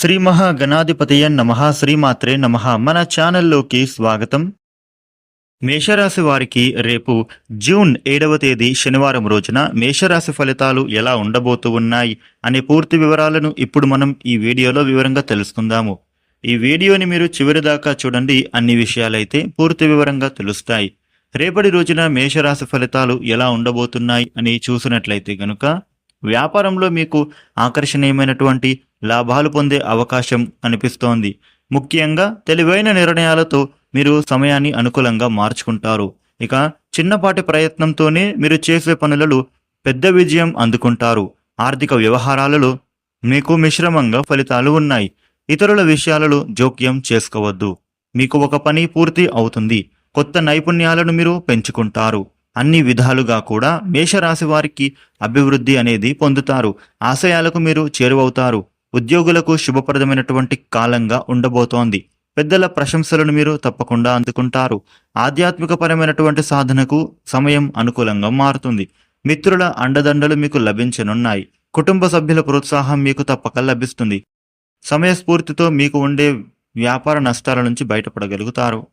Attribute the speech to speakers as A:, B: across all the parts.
A: శ్రీ మహాగణాధిపతయ నమ శ్రీమాత్రే నమ. మన ఛానల్లోకి స్వాగతం. మేషరాశి వారికి రేపు జూన్ ఏడవ తేదీ శనివారం రోజున మేషరాశి ఫలితాలు ఎలా ఉండబోతూ ఉన్నాయి అనే పూర్తి వివరాలను ఇప్పుడు మనం ఈ వీడియోలో వివరంగా తెలుసుకుందాము. ఈ వీడియోని మీరు చివరి దాకా చూడండి అన్ని విషయాలైతే పూర్తి వివరంగా తెలుస్తాయి. రేపటి రోజున మేషరాశి ఫలితాలు ఎలా ఉండబోతున్నాయి అని చూసినట్లయితే గనుక వ్యాపారంలో మీకు ఆకర్షణీయమైనటువంటి లాభాలు పొందే అవకాశం అనిపిస్తోంది. ముఖ్యంగా తెలివైన నిర్ణయాలతో మీరు సమయాన్ని అనుకూలంగా మార్చుకుంటారు. ఇక చిన్నపాటి ప్రయత్నంతోనే మీరు చేసే పనులలో పెద్ద విజయం అందుకుంటారు. ఆర్థిక వ్యవహారాలలో మీకు మిశ్రమంగా ఫలితాలు ఉన్నాయి. ఇతరుల విషయాలలో జోక్యం చేసుకోవద్దు. మీకు ఒక పని పూర్తి అవుతుంది. కొత్త నైపుణ్యాలను మీరు పెంచుకుంటారు. అన్ని విధాలుగా కూడా మేషరాశి వారికి అభివృద్ధి అనేది పొందుతారు. ఆశయాలకు మీరు చేరువవుతారు. ఉద్యోగులకు శుభప్రదమైనటువంటి కాలంగా ఉండబోతోంది. పెద్దల ప్రశంసలను మీరు తప్పకుండా అందుకుంటారు. ఆధ్యాత్మిక పరమైనటువంటి సాధనకు సమయం అనుకూలంగా మారుతుంది. మిత్రుల అండదండలు మీకు లభించనున్నాయి. కుటుంబ సభ్యుల ప్రోత్సాహం మీకు తప్పక లభిస్తుంది. సమయస్ఫూర్తితో మీకు ఉండే వ్యాపార నష్టాల నుంచి బయటపడగలుగుతారు.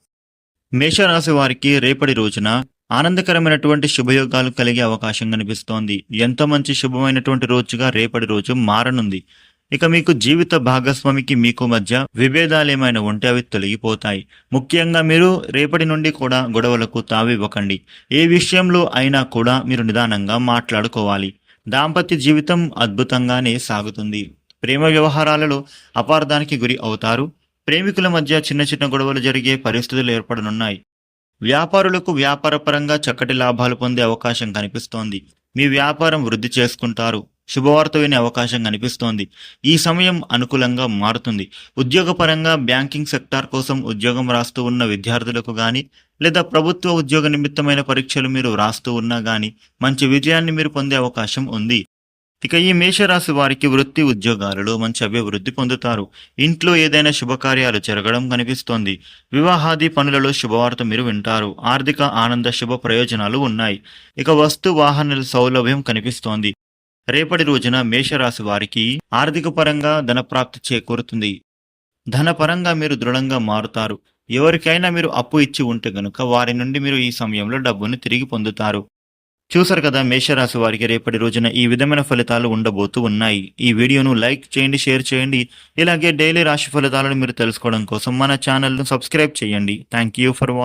A: మేషరాశి వారికి రేపటి రోజున ఆనందకరమైనటువంటి శుభయోగాలు కలిగే అవకాశం కనిపిస్తోంది. ఎంత మంచి శుభమైనటువంటి రోజుగా రేపటి రోజు మారనుంది. ఇక మీకు జీవిత భాగస్వామికి మీకు మధ్య విభేదాలు ఏమైనా ఉంటే అవి తొలగిపోతాయి. ముఖ్యంగా మీరు రేపటి నుండి కూడా గొడవలకు తావివ్వకండి ఏ విషయంలో అయినా కూడా మీరు నిదానంగా మాట్లాడుకోవాలి. దాంపత్య జీవితం అద్భుతంగానే సాగుతుంది. ప్రేమ వ్యవహారాలలో అపార్థానికి గురి అవుతారు. ప్రేమికుల మధ్య చిన్న చిన్న గొడవలు జరిగే పరిస్థితులు ఏర్పడనున్నాయి. వ్యాపారులకు వ్యాపారపరంగా చక్కటి లాభాలు పొందే అవకాశం కనిపిస్తోంది. మీ వ్యాపారం వృద్ధి చేసుకుంటారు. శుభవార్త వినే అవకాశం కనిపిస్తోంది. ఈ సమయం అనుకూలంగా మారుతుంది. ఉద్యోగపరంగా బ్యాంకింగ్ సెక్టార్ కోసం ఉద్యోగం రాస్తూ ఉన్న విద్యార్థులకు కానీ లేదా ప్రభుత్వ ఉద్యోగ నిమిత్తమైన పరీక్షలు మీరు రాస్తూ ఉన్నా కానీ మంచి విజయాన్ని మీరు పొందే అవకాశం ఉంది. ఇక ఈ మేషరాశి వారికి వృత్తి ఉద్యోగాలలో మంచి అభివృద్ధి పొందుతారు. ఇంట్లో ఏదైనా శుభకార్యాలు జరగడం కనిపిస్తోంది. వివాహాది పనులలో శుభవార్త మీరు వింటారు. ఆర్థిక ఆనంద శుభ ప్రయోజనాలు ఉన్నాయి. ఇక వస్తు వాహనాల సౌలభ్యం కనిపిస్తోంది. రేపటి రోజున మేషరాశి వారికి ఆర్థిక పరంగా ధనప్రాప్తి చేకూరుతుంది. ధనపరంగా మీరు దృఢంగా మారుతారు. ఎవరికైనా మీరు అప్పు ఇచ్చి ఉంటే గనుక వారి నుండి మీరు ఈ సమయంలో డబ్బును తిరిగి పొందుతారు. చూసారు కదా మేషరాశి వారికి రేపటి రోజున ఈ విధమైన ఫలితాలు ఉండబోతూ ఉన్నాయి. ఈ వీడియోను లైక్ చేయండి షేర్ చేయండి. ఇలాగే డైలీ రాశి ఫలితాలను మీరు తెలుసుకోవడం కోసం మన ఛానల్ను సబ్స్క్రైబ్ చేయండి. Thank you for watching